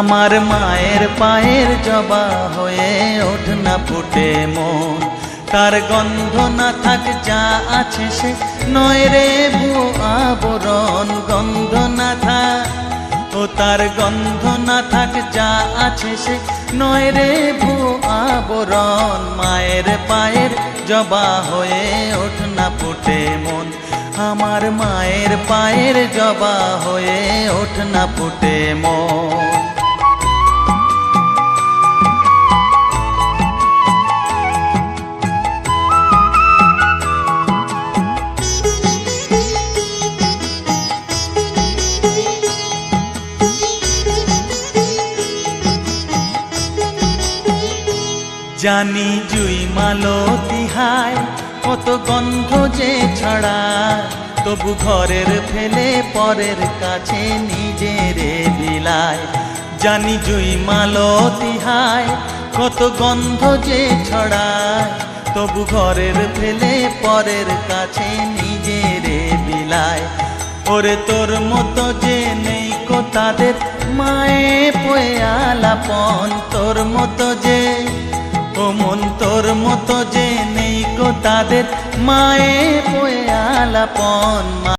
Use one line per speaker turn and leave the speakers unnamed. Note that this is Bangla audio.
আমার মায়ের পায়ের জবা হয়ে ওঠ না ফুটে মন। তার গন্ধ না থাক, যা আছে সে নয় রে আবরণ। গন্ধ না থাক, ও তার গন্ধ না থাক, যা আছে সে নয় রে আবরণ। মায়ের পায়ের জবা হয়ে ওঠ না ফুটে মন। আমার মায়ের পায়ের জবা হয়ে ওঠ না ফুটে মন। জানি জুই মালো তিহায়, কত গন্ধ যে ছড়ায় তবু ঘরের ফেলে পরের কাছে নিজের বিলায়। জানি জুই মালো তিহায়, কত গন্ধ যে ছড়ায়। তবু ঘরের ফেলে পরের কাছে নিজেরে বিলায়। ওরে তোর মতো যে নেই কো তাদের, মায়ে পয়ে আলাপন, তোর মতো তোর মতো যে নেই গো তাদের মায়ে বয়ে আলাপন